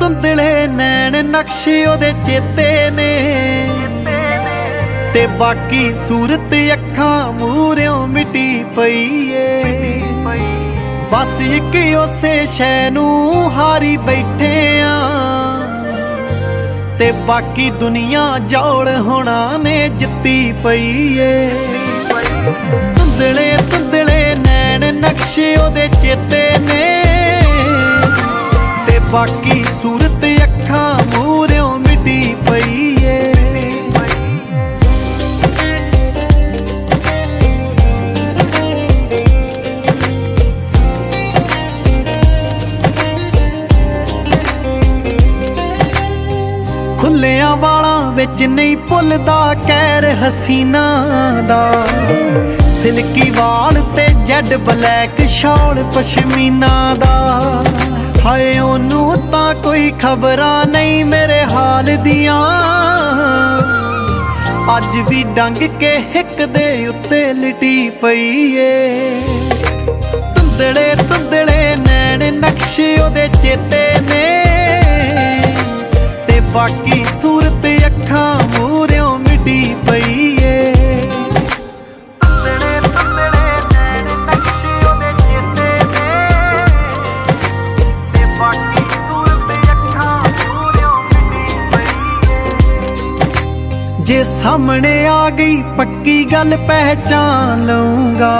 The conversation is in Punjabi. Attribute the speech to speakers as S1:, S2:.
S1: ਤੁੰਦਲੇ ਨੈਣ ਨਕਸ਼ੇ ਉਹਦੇ ਚੇਤੇ ਨੇ। ਤੇ ਬਾਕੀ ਸੂਰਤ ਅੱਖਾਂ ਮੂਰਿਓਂ ਮਿਟੀ ਪਈ ਏ। ਬਸ ਇੱਕ ਉਸੇ ਸ਼ੈ ਨੂੰ ਹਾਰੀ ਬੈਠੇ ਆ। ਤੇ ਬਾਕੀ ਦੁਨੀਆ ਜੌਲ ਹੋਣਾ ਨੇ ਜਿੱਤੀ ਪਈ ਏ। ਬਾਕੀ ਸੂਰਤ ਅੱਖਾਂ ਮੂਰਿਓਂ ਮਿਟੀ ਪਈ ਏ ਖੁੱਲਿਆਂ ਵਾਲਾਂ ਵਿੱਚ ਨਹੀਂ ਭੁੱਲਦਾ ਕੈਰ ਹਸੀਨਾ ਦਾ। ਸਿਲਕੀ ਵਾਲ ਤੇ ਜੈਡ ਬਲੈਕ ਸ਼ਾਲ ਪਸ਼ਮੀਨਾ ਦਾ। ਕੋਈ ਖਬਰਾਂ ਨਹੀਂ ਮੇਰੇ ਹਾਲ ਦੀਆਂ। ਅੱਜ ਵੀ ਡੰਗ ਕੇ ਹਿੱਕ ਦੇ ਉੱਤੇ ਲਿਟੀ ਪਈ ਏ। ਤੁੰਦੜੇ ਤੁੰਦੜੇ ਨੈਣ ਨਕਸ਼ ਉਹਦੇ ਚੇਤੇ ਨੇ। ਤੇ ਬਾਕੀ ਸੂਰਤ ਜੇ ਸਾਹਮਣੇ ਆ ਗਈ ਪੱਕੀ ਗੱਲ ਪਹਿਚਾਨ ਲਊਂਗਾ।